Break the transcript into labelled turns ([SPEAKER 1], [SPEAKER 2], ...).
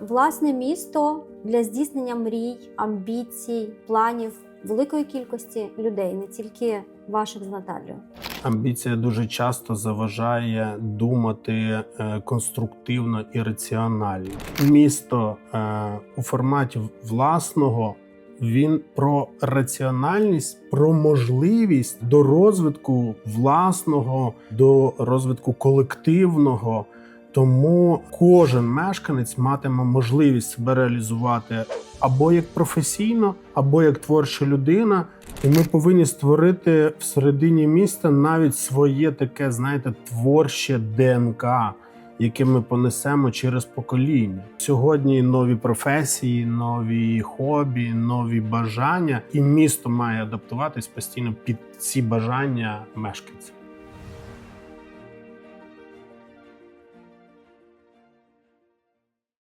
[SPEAKER 1] Власне місто для здійснення мрій, амбіцій, планів великої кількості людей, не тільки ваших з Наталією.
[SPEAKER 2] Амбіція дуже часто заважає думати е, конструктивно і раціонально. Місто е, у форматі власного він про раціональність, про можливість до розвитку власного, до розвитку колективного. Тому кожен мешканець матиме можливість себе реалізувати або як професійно, або як творча людина. І ми повинні створити всередині міста навіть своє таке, знаєте, творче ДНК, яке ми понесемо через покоління. Сьогодні нові професії, нові хобі, нові бажання, і місто має адаптуватись постійно під ці бажання мешканців.